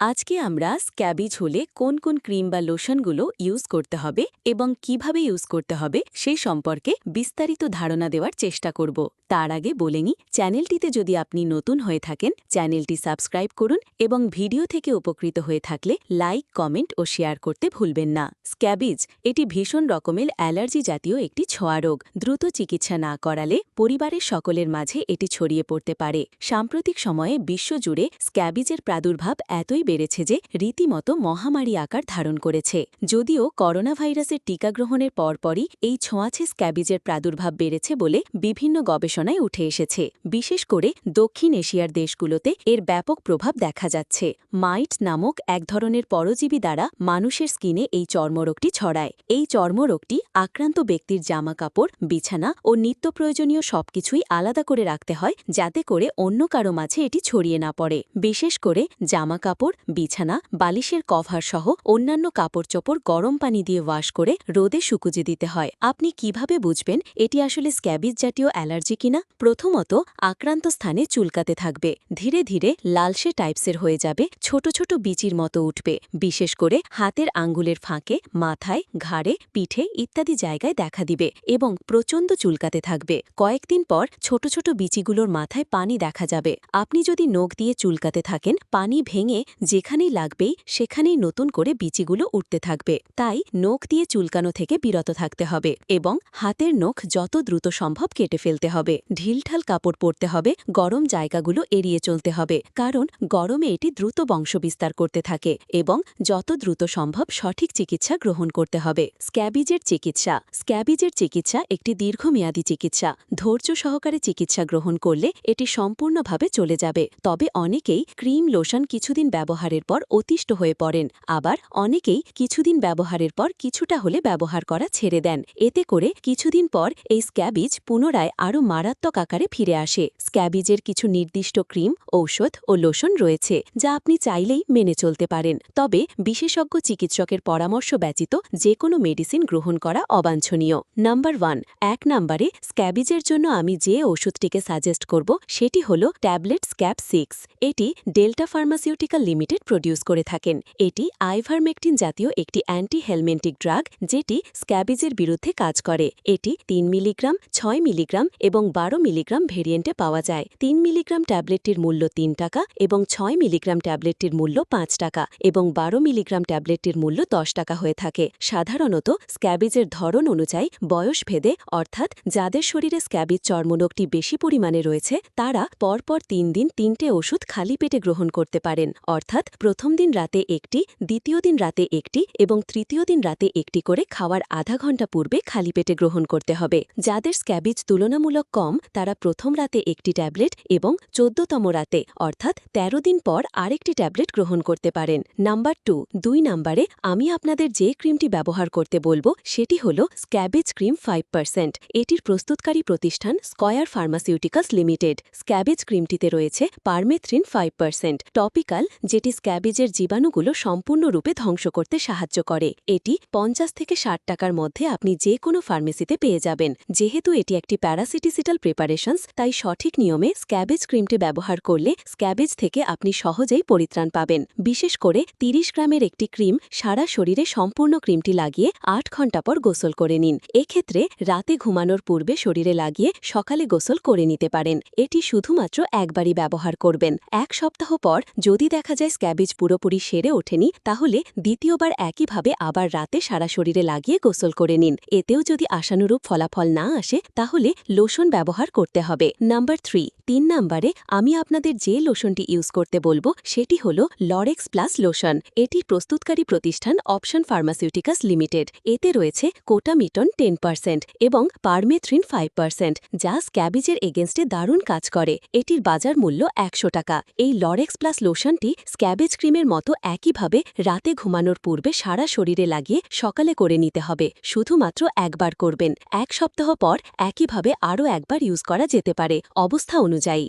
আজকে আমরা স্ক্যাবিজ হলে কোন কোন ক্রিম বা লোশনগুলো ইউজ করতে হবে এবং কীভাবে ইউজ করতে হবে সেই সম্পর্কে বিস্তারিত ধারণা দেওয়ার চেষ্টা করব। তার আগে বলে নিই, চ্যানেলটিতে যদি আপনি নতুন হয়ে থাকেন, চ্যানেলটি সাবস্ক্রাইব করুন এবং ভিডিও থেকে উপকৃত হয়ে থাকলে লাইক, কমেন্ট ও শেয়ার করতে ভুলবেন না। স্ক্যাবিজ, এটি ভীষণ রকমের অ্যালার্জি জাতীয় একটি ছোঁয়া রোগ। দ্রুত চিকিৎসা না করালে পরিবারের সকলের মাঝে এটি ছড়িয়ে পড়তে পারে। সাম্প্রতিক সময়ে বিশ্বজুড়ে স্ক্যাবিজের প্রাদুর্ভাব এতই বেড়েছে যে রীতিমতো মহামারী আকার ধারণ করেছে। যদিও করোনা ভাইরাসের টিকা গ্রহণের পরপরই এই ছোঁয়াছে স্ক্যাবিজের প্রাদুর্ভাব বেড়েছে বলে বিভিন্ন গবেষণায় উঠে এসেছে। বিশেষ করে দক্ষিণ এশিয়ার দেশগুলোতে এর ব্যাপক প্রভাব দেখা যাচ্ছে। মাইট নামক এক ধরনের পরজীবী দ্বারা মানুষের স্কিনে এই চর্মরোগটি ছড়ায়। এই চর্মরোগটি আক্রান্ত ব্যক্তির জামা কাপড় বিছানা ও নিত্য প্রয়োজনীয় সবকিছুই আলাদা করে রাখতে হয়, যাতে করে অন্য কারও মাঝে এটি ছড়িয়ে না পড়ে। বিশেষ করে জামা কাপড় বিছানা, বালিশের কভার সহ অন্যান্য কাপড় চোপড় গরম পানি দিয়ে ওয়াশ করে রোদে শুকুজে দিতে হয়। আপনি কীভাবে বুঝবেন এটি আসলে স্ক্যাবিজ জাতীয় অ্যালার্জি কিনা? প্রথমত, আক্রান্ত স্থানে চুলকাতে থাকবে। ধীরে ধীরে লালসে টাইপসের হয়ে যাবে, ছোট ছোট বিচির মতো উঠবে। বিশেষ করে হাতের আঙ্গুলের ফাঁকে, মাথায়, ঘাড়ে, পিঠে ইত্যাদি জায়গায় দেখা দিবে এবং প্রচণ্ড চুলকাতে থাকবে। কয়েকদিন পর ছোট ছোট বিচিগুলোর মাথায় পানি দেখা যাবে। আপনি যদি নখ দিয়ে চুলকাতে থাকেন, পানি ভেঙে যেখানেই লাগবেই সেখানেই নতুন করে বিচিগুলো উঠতে থাকবে। তাই নখ দিয়ে চুলকানো থেকে বিরত থাকতে হবে এবং হাতের নখ যত দ্রুত সম্ভব কেটে ফেলতে হবে। ঢিলঢাল কাপড় পরতে হবে, গরম জায়গাগুলো এড়িয়ে চলতে হবে, কারণ গরমে এটি দ্রুত বংশবিস্তার করতে থাকে এবং যত দ্রুত সম্ভব সঠিক চিকিৎসা গ্রহণ করতে হবে। স্ক্যাবিজের চিকিৎসা। স্ক্যাবিজের চিকিৎসা একটি দীর্ঘমেয়াদী চিকিৎসা। ধৈর্য সহকারে চিকিৎসা গ্রহণ করলে এটি সম্পূর্ণভাবে চলে যাবে। তবে অনেকেই ক্রিম লোশন কিছুদিন ব্যবহারের পর অতিষ্ঠ হয়ে পড়েন। আবার অনেকেই কিছুদিন ব্যবহারের পর কিছুটা হলে ব্যবহার করা ছেড়ে দেন। এতে করে কিছুদিন পর এই স্ক্যাবিজ পুনরায় আরও মারাত্মক আকারে ফিরে আসে। স্ক্যাবিজের কিছু নির্দিষ্ট ক্রিম, ঔষধ ও লোশন রয়েছে, যা আপনি চাইলেই মেনে চলতে পারেন। তবে বিশেষজ্ঞ চিকিৎসকের পরামর্শ ব্যতীত যে কোনো মেডিসিন গ্রহণ করা অবাঞ্ছনীয়। নাম্বার ওয়ান, এক নম্বরে স্ক্যাবিজের জন্য আমি যে ওষুধটিকে সাজেস্ট করব সেটি হল ট্যাবলেট স্ক্যাব সিক্স। এটি ডেল্টা ফার্মাসিউটিক্যাল লিমিটেড প্রডিউস করে থাকেন। এটি আইভারমেকটিন জাতীয় একটি অ্যান্টি হেলমেন্টিক ড্রাগ যেটি স্ক্যাবিজের বিরুদ্ধে কাজ করে। এটি তিন মিলিগ্রাম, ছয় মিলিগ্রাম এবং বারো মিলিগ্রাম ভেরিয়েন্টে পাওয়া যায়। তিন মিলিগ্রাম ট্যাবলেটটির মূল্য তিন টাকা এবং ছয় মিলিগ্রাম ট্যাবলেটটির মূল্য পাঁচ টাকা এবং বারো মিলিগ্রাম ট্যাবলেটটির মূল্য দশ টাকা হয়ে থাকে। সাধারণত স্ক্যাবিজের ধরন অনুযায়ী বয়স ভেদে, অর্থাৎ যাদের শরীরে স্ক্যাবিজ চর্মরোগটি বেশি পরিমাণে রয়েছে, তারা পরপর তিন দিন তিনটে ওষুধ খালি পেটে গ্রহণ করতে পারেন। অর্থাৎ প্রথম দিন রাতে একটি, দ্বিতীয় দিন রাতে একটি এবং তৃতীয় দিন রাতে একটি করে খাওয়ার আধা ঘণ্টা পূর্বে খালি পেটে গ্রহণ করতে হবে। যাদের স্ক্যাবিজ তুলনামূলক কম, তারা প্রথম রাতে একটি ট্যাবলেট এবং চোদ্দতম রাতে, অর্থাৎ ১৩ দিন পর আরেকটি ট্যাবলেট গ্রহণ করতে পারেন। নাম্বার টু, দুই নাম্বারে আমি আপনাদের যে ক্রিমটি ব্যবহার করতে বলব, সেটি হল স্ক্যাবেজ ক্রিম ফাইভ পার্সেন্ট। এটির প্রস্তুতকারী প্রতিষ্ঠান স্কয়ার ফার্মাসিউটিক্যালস লিমিটেড। স্ক্যাবেজ ক্রিমটিতে রয়েছে পারমেথ্রিন ফাইভ পার্সেন্ট। টপিক্যাল যেটি স্ক্যাবেজের জীবাণুগুলো সম্পূর্ণরূপে ধ্বংস করতে সাহায্য করে। এটি পঞ্চাশ থেকে ষাট টাকার মধ্যে আপনি যে কোনো ফার্মেসিতে পেয়ে যাবেন। যেহেতু এটি একটি প্যারাসিটিসিটাল প্রিপারেশনস, তাই সঠিক নিয়মে স্ক্যাবেজ ক্রিমটি ব্যবহার করলে স্ক্যাবেজ থেকে আপনি সহজেই পরিত্রাণ পাবেন। বিশেষ করে ৩০ গ্রামের একটি ক্রিম সারা শরীরে সম্পূর্ণ ক্রিমটি লাগিয়ে আট ঘণ্টা পর গোসল করে নিন। এক্ষেত্রে রাতে ঘুমানোর পূর্বে শরীরে লাগিয়ে সকালে গোসল করে নিতে পারেন। এটি শুধুমাত্র একবারই ব্যবহার করবেন। এক সপ্তাহ পর যদি দেখা যায় স্ক্যাবেজ পুরোপুরি সেরে ওঠেনি, তাহলে দ্বিতীয়বার একইভাবে আবার রাতে সারা শরীরে লাগিয়ে গোসল করে নিন। এতেও যদি আশানুরূপ ফলাফল না আসে, তাহলে লোশন ব্যবহার করতে হবে। নাম্বার থ্রি, তিন নাম্বারে আমি আপনাদের যে লোশনটি ইউজ করতে বলব, সেটি হল লরেক্স প্লাস লোশন। এটির প্রস্তুতকারী প্রতিষ্ঠান অপশন ফার্মাসিউটিকাস লিমিটেড। এতে রয়েছে কোটামিটন টেন পার্সেন্ট এবং পারমেথ্রিন ফাইভ পার্সেন্ট, যা স্ক্যাবিজের এগেনস্টে দারুণ কাজ করে। এটির বাজার মূল্য একশো টাকা। এই লরেক্স প্লাস লোশনটি স্ক্যাবেজ ক্রিমের মতো একইভাবে রাতে ঘুমানোর পূর্বে সারা শরীরে লাগিয়ে সকালে করে নিতে হবে। শুধুমাত্র একবার করবেন। এক সপ্তাহ পর একইভাবে আরও একবার ইউজ করা যেতে পারে। অবস্থা অনুযায়ী।